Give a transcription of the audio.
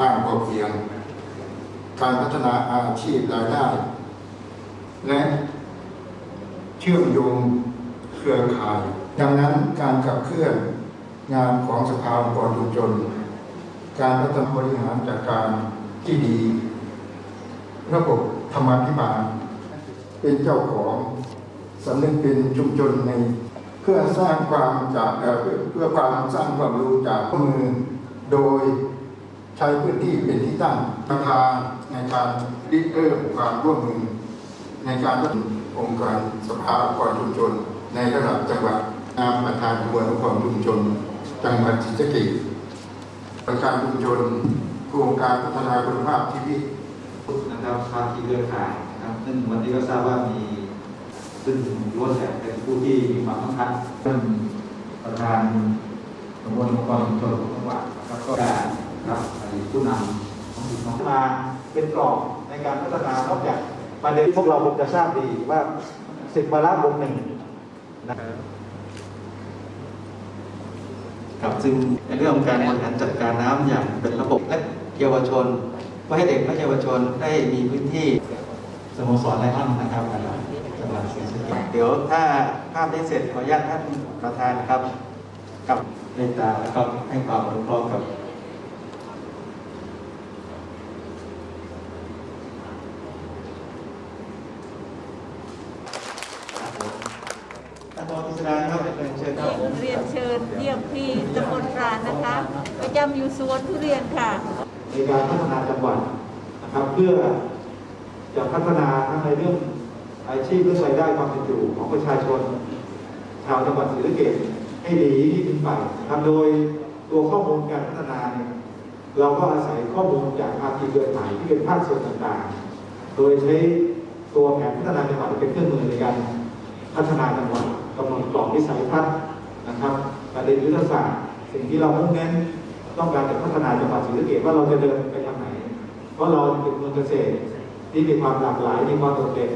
บ้านพอเพียง การพัฒนาอาชีพรายได้ และเชื่อมโยงเครือข่าย ดังนั้นการขับเคลื่อนงานของสภาองค์กรชุมชนการพัฒนาบริหารจัดการที่ดี ระบบธรรมาภิบาล เป็นเจ้าของสำนึกเป็นชุมชนในเพื่อสร้างความจากเพื่อความสร้างความรู้จากข้มือโดย ใช้พื้นที่เป็นที่ตั้งประธานในการริเริ่มความร่วมมือ ในการพัฒนาองค์การสภาองค์กรชุมชน ในระดับจังหวัดนามประธานขบวนองค์กรชุมชน จังหวัดศรีสะเกษองค์การชุมชนโครงการพัฒนาคุณภาพชีวิตนะครับภาคีเครือข่ายนะครับซึ่งวันนี้ก็ทราบว่ามีซึ่งล้วนแต่เป็นผู้ที่มีความสำคัญเรื่งประธานกระบวนองค์กรชุมชนของจังหวัดนะครับก็ได้รับผู้นำของของ มาเป็นกรอบในการพัฒนานอกจากประเด็นที่พวกเราคงจะทราบดีว่าสิบวาระวงหนึ่งนะครับซึ่งในเรื่องของการบริหารจัดการน้ำอย่างเป็นระบบและเยาวชนเพื่อให้เด็กและเยาวชนได้มีพื้นที่สโมสรไลออนนะครับจังหวัดศรีสะเกษเดี๋ยวถ้าภาพได้เสร็จขออนุญาตท่านประธานครับ กับเมตตาแล้วก็ให้ความอนุเคราะ ห์กับท่ารองพิศดารครับเป็นเชิญครับเรียนเชิญเยี่ยมที่ตำบลปราณนะคะประจำอยู่สวนทุเรียนค่ะ ในการพัฒนาจังหวัดนะครับ เพื่อจะพัฒนาทั้งในเรื่องอาชีพเรื่องรายได้ความเป็นอยู่ของประชาชน ชาวจังหวัดศรีสะเกษให้ดียิ่งขึ้นไปนะครับโดยตัวข้อมูลการพัฒนาเนี่ยเราก็อาศัยข้อมูลจากภาคีเครือข่ายที่เป็นภาคส่วนต่างๆ โดยใช้ตัวแผนพัฒนาจังหวัดเป็นเครื่องมือในการพัฒนาจังหวัด วิสัยทัศน์นะครับประเด็นยุทธศาสตร์ สิ่งที่เรามุ่งเน้นต้องการจะพัฒนาจังหวัดศรีสะเกดว่าเราจะเดินไปทางไหน เพราะเราเป็นเมืองเกษตรที่มีความหลากหลายมีความโดดเด่น